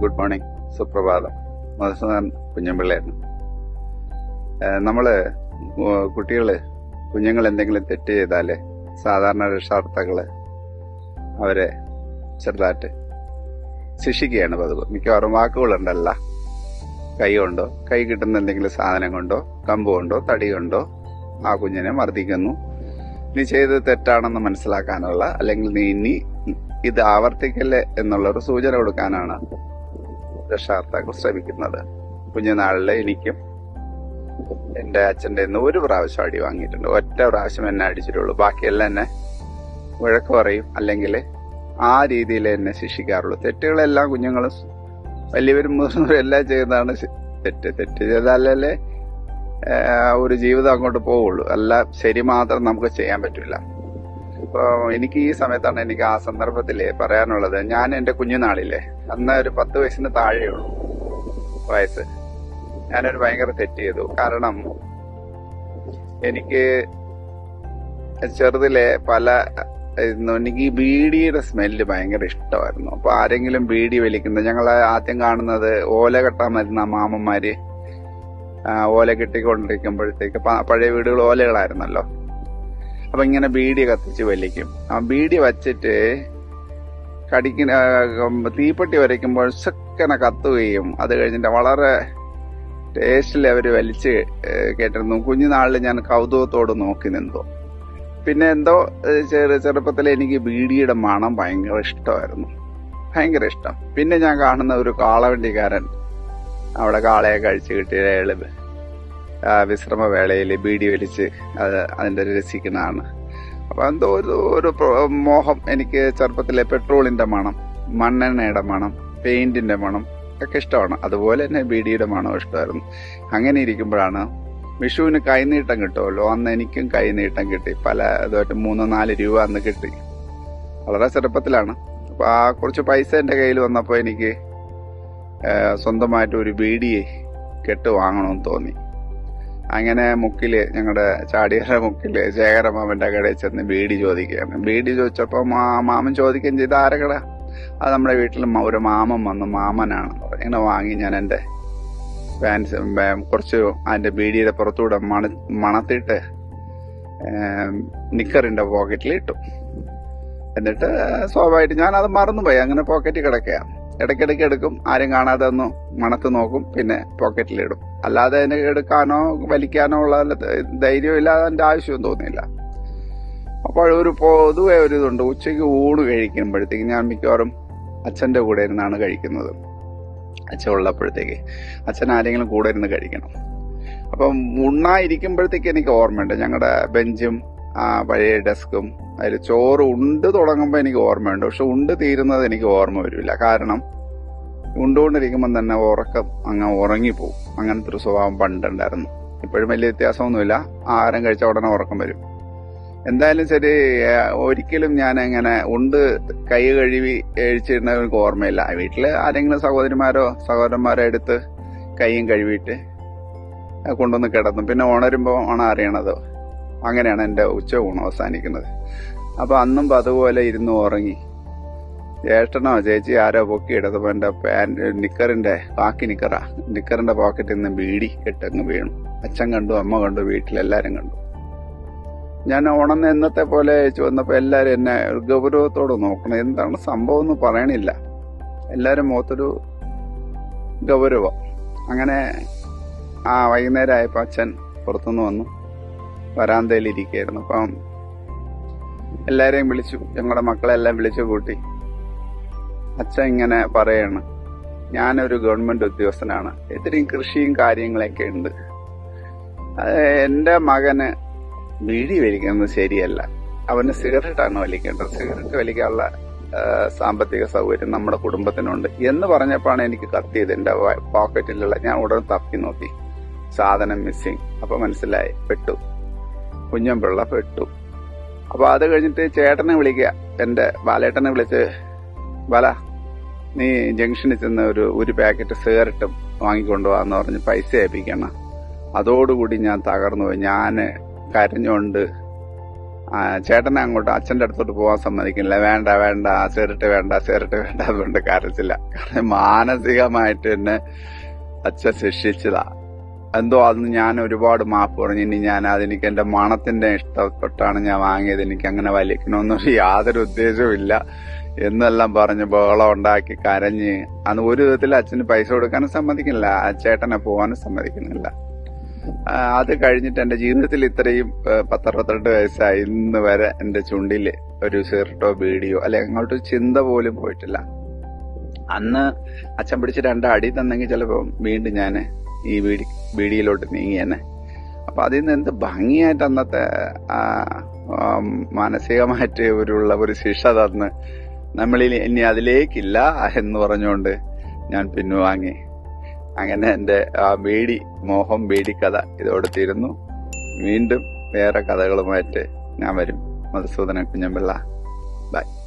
Good morning. സുപ്രഭാതം. മധുസൂദൻ കുഞ്ഞമ്പിള്ളയായിരുന്നു നമ്മൾ കുട്ടികൾ കുഞ്ഞുങ്ങൾ എന്തെങ്കിലും തെറ്റ് ചെയ്താൽ സാധാരണ രക്ഷാകർത്താക്കൾ അവരെ ചെറുതായിട്ട് ശിക്ഷിക്കുകയാണ് പതിവ്. മിക്കവാറും വാക്കുകളുണ്ടല്ല. കൈ കൊണ്ടോ കൈ കിട്ടുന്ന എന്തെങ്കിലും സാധനം കൊണ്ടോ കമ്പ് കൊണ്ടോ തടി കൊണ്ടോ ആ കുഞ്ഞിനെ മർദ്ദിക്കുന്നു. നീ ചെയ്തത് തെറ്റാണെന്ന് മനസ്സിലാക്കാനുള്ള അല്ലെങ്കിൽ നീ ഇനി ഇത് ആവർത്തിക്കല്ലേ എന്നുള്ളൊരു സൂചന കൊടുക്കാനാണ് രക്ഷാകർത്താക്കൾ ശ്രമിക്കുന്നത് കുഞ്ഞുനാളിലെ എനിക്കും എന്റെ അച്ഛന്റെ നിന്ന് ഒരു പ്രാവശ്യം അടി വാങ്ങിയിട്ടുണ്ട്. ഒറ്റ പ്രാവശ്യം എന്നെ അടിച്ചിട്ടുള്ളൂ. ബാക്കിയെല്ലാം എന്നെ വഴക്ക് പറയും. അല്ലെങ്കിൽ ആ രീതിയിൽ എന്നെ ശിക്ഷിക്കാറുള്ളൂ. തെറ്റുകളെല്ലാം കുഞ്ഞുങ്ങളും വലിയവരും മുതിർന്നവരും എല്ലാം ചെയ്യുന്നതാണ് തെറ്റ്. തെറ്റ് ചെയ്താലല്ലേ ഒരു ജീവിതം അങ്ങോട്ട് പോവുള്ളൂ. അല്ല ശരി മാത്രം നമുക്ക് ചെയ്യാൻ പറ്റില്ല. ഇപ്പൊ എനിക്ക് ഈ സമയത്താണ് എനിക്ക് ആ സന്ദർഭത്തിൽ പറയാനുള്ളത്. ഞാൻ എന്റെ കുഞ്ഞുനാളിലെ അന്ന് ഒരു പത്ത് വയസ്സിന് താഴെയുള്ളൂ വയസ്സ്. ഞാനൊരു ഭയങ്കര തെറ്റ് ചെയ്തു. കാരണം എനിക്ക് ചെറുതിലെ പല എനിക്ക് ഈ ബീഡിയുടെ സ്മെല്ല് ഭയങ്കര ഇഷ്ടമായിരുന്നു. അപ്പൊ ആരെങ്കിലും ബീഡി വലിക്കുന്നത് ഞങ്ങൾ ആദ്യം കാണുന്നത് ഓല കെട്ടാൻ വരുന്ന മാമന്മാര് ഓല കെട്ടിക്കൊണ്ടിരിക്കുമ്പോഴത്തേക്ക് പഴയ വീടുകൾ ഓലകളായിരുന്നല്ലോ. അപ്പൊ ഇങ്ങനെ ബീഡി കത്തിച്ച് വലിക്കും. ആ ബീഡി വച്ചിട്ട് കടിക്കുന്ന തീപ്പെട്ടി വരയ്ക്കുമ്പോൾ സെക്കനെ കത്തുകയും അത് കഴിഞ്ഞിട്ട് വളരെ ടേസ്റ്റിൽ അവർ വലിച്ച് കേട്ടിരുന്നു. കുഞ്ഞുനാളിൽ ഞാൻ കൗതുകത്തോട് നോക്കി നിന്നു. പിന്നെ എന്തോ ചെറു ചെറുപ്പത്തിൽ എനിക്ക് ബീഡിയുടെ മണം ഭയങ്കര ഇഷ്ടമായിരുന്നു. ഭയങ്കര ഇഷ്ടം. പിന്നെ ഞാൻ കാണുന്ന ഒരു കാളവണ്ടിക്കാരൻ അവിടെ കാളയെ കഴിച്ച് കിട്ടിയ അയാൾ ആ, വിശ്രമ വേളയിൽ ബീഡി വലിച്ച് അത് അതിന്റെ രസിക്കുന്നതാണ്. അപ്പൊ എന്തോ ഒരു ഒരു മോഹം എനിക്ക് ചെറുപ്പത്തിലെ പെട്രോളിന്റെ മണം മണ്ണെണ്ണയുടെ മണം പെയിന്റിന്റെ മണം ഒക്കെ ഇഷ്ടമാണ്. അതുപോലെ തന്നെ ബീഡിയുടെ മണം ഇഷ്ടമായിരുന്നു. അങ്ങനെ ഇരിക്കുമ്പോഴാണ് വിഷുവിന് കൈനീട്ടം കിട്ടുമല്ലോ? അന്ന് എനിക്കും കൈനീട്ടം കിട്ടി. പല ഇതുമായിട്ട് മൂന്നോ നാല് രൂപ അന്ന് കിട്ടി. വളരെ ചെറുപ്പത്തിലാണ്. അപ്പൊ ആ കുറച്ച് പൈസ എന്റെ കയ്യിൽ വന്നപ്പോൾ എനിക്ക് സ്വന്തമായിട്ട് ഒരു ബീഡി കെട്ട് വാങ്ങണമെന്ന് തോന്നി. അങ്ങനെ മുക്കിൽ ഞങ്ങളുടെ ചാടിയറ മുക്കിൽ ശേഖരമാമന്റെ കടയിൽ ചെന്ന് ബീഡി ചോദിക്കുകയാണ്. ബീഡി ചോദിച്ചപ്പോ മാ മാമൻ ചോദിക്കുകയും ചെയ്ത് ആരെ കട അത് നമ്മുടെ വീട്ടിൽ ഒരു മാമൻ വന്നു മാമനാണ് ഇങ്ങനെ വാങ്ങി ഞാൻ എന്റെ പാൻസ് കുറച്ച് അതിന്റെ ബീഡിയുടെ പുറത്തൂടെ മണ മണത്തിട്ട് നിക്കറിന്റെ പോക്കറ്റിൽ ഇട്ടു. എന്നിട്ട് സ്വാഭാവികമായിട്ട് ഞാൻ അത് മറന്നുപോയി. അങ്ങനെ പോക്കറ്റിൽ കിടക്കുക ഇടയ്ക്കിടയ്ക്ക് എടുക്കും. ആരും കാണാതെ ഒന്ന് മണത്ത് നോക്കും. പിന്നെ പോക്കറ്റിലിടും അല്ലാതെ അതിനെ എടുക്കാനോ വലിക്കാനോ ഉള്ള ധൈര്യം ഇല്ലാതെ എന്റെ ആവശ്യം തോന്നിയില്ല. അപ്പോൾ ഒരു പൊതുവെ ഒരു ഇതുണ്ട്. ഉച്ചയ്ക്ക് ഊണ് കഴിക്കുമ്പോഴത്തേക്ക് ഞാൻ മിക്കവാറും അച്ഛന്റെ കൂടെ ഇരുന്നാണ് കഴിക്കുന്നത്. അച്ഛൻ ഉള്ളപ്പോഴത്തേക്ക് അച്ഛൻ ആരെങ്കിലും കൂടെ ഇരുന്ന് കഴിക്കണം. അപ്പം ഉണ്ണായിരിക്കുമ്പോഴത്തേക്ക് എനിക്ക് ഓർമ്മയുണ്ട്. ഞങ്ങളുടെ ബെഞ്ചും ആ പഴയ ഡെസ്കും അതിൽ ചോറ് ഉണ്ട് തുടങ്ങുമ്പോൾ എനിക്ക് ഓർമ്മയുണ്ട്. പക്ഷെ ഉണ്ട് തീരുന്നത് എനിക്ക് ഓർമ്മ വരില്ല. കാരണം ഉണ്ടുകൊണ്ടിരിക്കുമ്പോൾ തന്നെ ഉറക്കം അങ്ങ് ഉറങ്ങിപ്പോവും. അങ്ങനത്തെ ഒരു സ്വഭാവം പണ്ടുണ്ടായിരുന്നു. ഇപ്പോഴും വലിയ വ്യത്യാസമൊന്നുമില്ല. ആഹാരം കഴിച്ച ഉടനെ ഉറക്കം വരും. എന്തായാലും ശരി ഒരിക്കലും ഞാൻ അങ്ങനെ ഉണ്ട് കൈ കഴുകി കഴിച്ചിരുന്ന എനിക്ക് ഓർമ്മയില്ല. വീട്ടിൽ ആരെങ്കിലും സഹോദരിമാരോ സഹോദരന്മാരോ എടുത്ത് കൈയും കഴുകിയിട്ട് കൊണ്ടുവന്ന് കിടന്നു പിന്നെ ഉണരുമ്പോൾ ആണ് അറിയണത്. അങ്ങനെയാണ് എന്റെ ഉച്ച ഊണം അവസാനിക്കുന്നത്. അപ്പൊ അന്നും അതുപോലെ ഇരുന്ന് ഉറങ്ങി. ജ്യേഷ്ഠനോ ചേച്ചി ആരോ പൊക്കി എടുത്തപ്പോ എന്റെ പാന്റ് നിക്കറിന്റെ ബാക്കി നിക്കറാ നിക്കറിന്റെ പോക്കറ്റിൽ നിന്ന് ബീഡി കെട്ടങ്ങ് വീണു. അച്ഛൻ കണ്ടു അമ്മ കണ്ടു വീട്ടിലെല്ലാരും കണ്ടു. ഞാൻ ഉണന്ന് എന്നത്തെ പോലെ വന്നപ്പോ എല്ലാരും എന്നെ ഗൗരവത്തോടെ നോക്കണം. എന്താണ് സംഭവം എന്ന് പറയണില്ല. എല്ലാരും മുഖത്തൊരു ഗൗരവം. അങ്ങനെ ആ വൈകുന്നേരം അച്ഛൻ പുറത്തുനിന്ന് വന്നു. വരാന്തയിൽ ഇരിക്കുകയായിരുന്നു അപ്പം എല്ലാരെയും വിളിച്ചു ഞങ്ങളുടെ മക്കളെല്ലാം വിളിച്ചു കൂട്ടി. അച്ഛൻ ഇങ്ങനെ പറയാണ് ഞാനൊരു ഗവൺമെന്റ് ഉദ്യോഗസ്ഥനാണ്. ഇത്രയും കൃഷിയും കാര്യങ്ങളൊക്കെ ഉണ്ട്. എന്റെ മകന് ബീഡി വലിക്കുന്നത് ശരിയല്ല. അവന് സിഗരറ്റാണ് വലിക്കേണ്ടത്. സിഗരറ്റ് വലിക്കാനുള്ള സാമ്പത്തിക സൗകര്യം നമ്മുടെ കുടുംബത്തിനുണ്ട്. എന്ന് പറഞ്ഞപ്പോഴാണ് എനിക്ക് കത്തിയത് എന്റെ പോക്കറ്റിലുള്ള ഞാൻ ഉടൻ തപ്പി നോക്കി. സാധനം മിസ്സിങ്. അപ്പൊ മനസ്സിലായി. പെട്ടു. കുഞ്ഞമ്പിള്ള പെട്ടു. അപ്പൊ അത് കഴിഞ്ഞിട്ട് ചേട്ടനെ വിളിക്കുക. എന്റെ ബാലേട്ടനെ വിളിച്ച് ബാല നീ ജംഗ്ഷനിൽ ചെന്ന് ഒരു ഒരു പാക്കറ്റ് സിഗരറ്റ് വാങ്ങിക്കൊണ്ടുപോകാന്ന് പറഞ്ഞ് പൈസ ഏൽപ്പിക്കണം. അതോടുകൂടി ഞാൻ തകർന്നു പോയി ഞാൻ കരഞ്ഞുകൊണ്ട് ചേട്ടനെ അങ്ങോട്ട് അച്ഛന്റെ അടുത്തോട്ട് പോകാൻ സമ്മതിക്കില്ല. വേണ്ട വേണ്ട സിഗരറ്റ് വേണ്ട സിഗരറ്റ് വേണ്ട അതുകൊണ്ട് കരച്ചില്ല. കാരണം മാനസികമായിട്ട് എന്നെ അച്ഛൻ ശിക്ഷിച്ചതാ. എന്തോ അന്ന് ഞാൻ ഒരുപാട് മാപ്പ് പറഞ്ഞു. ഇനി ഞാൻ അതെനിക്ക് എന്റെ മണത്തിന്റെ ഇഷ്ടപ്പെട്ടാണ് ഞാൻ വാങ്ങിയത്. എനിക്ക് അങ്ങനെ വലിക്കണമെന്നൊരു യാതൊരു ഉദ്ദേശവും ഇല്ല എന്നെല്ലാം പറഞ്ഞ് ബഹളം ഉണ്ടാക്കി കരഞ്ഞ് അന്ന് ഒരു വിധത്തിൽ അച്ഛന് പൈസ കൊടുക്കാനും സമ്മതിക്കുന്നില്ല. ആ ചേട്ടനെ പോകാനും സമ്മതിക്കുന്നില്ല. അത് കഴിഞ്ഞിട്ട് എന്റെ ജീവിതത്തിൽ ഇത്രയും പത്തറുപത്തിരണ്ട് വയസ്സായി. ഇന്ന് വരെ എന്റെ ചുണ്ടിൽ ഒരു സിഗരറ്റോ ബീഡിയോ അല്ലെ അങ്ങോട്ട് ചിന്ത പോലും പോയിട്ടില്ല. അന്ന് അച്ഛൻ പിടിച്ച് രണ്ടടി തന്നെങ്കിൽ ചിലപ്പോ വീണ്ടും ഞാൻ ഈ ബീഡി ബീഡിയിലോട്ട് നീങ്ങിയെന്നെ അപ്പൊ അതിൽ നിന്ന് എന്ത് ഭംഗിയായിട്ട് അന്നത്തെ മാനസികമായിട്ട് ഒരുള്ള ഒരു ശിക്ഷ തന്ന് നമ്മളിൽ ഇനി അതിലേക്കില്ല എന്ന് പറഞ്ഞുകൊണ്ട് ഞാൻ പിൻവാങ്ങി. അങ്ങനെ എന്റെ ആ ബീഡി മോഹം ബീഡി കഥ ഇതോടെ തീരുന്നു. വീണ്ടും വേറെ കഥകളുമായിട്ട് ഞാൻ വരും. മധുസൂദന കുഞ്ഞമ്പിള്ള. ബൈ.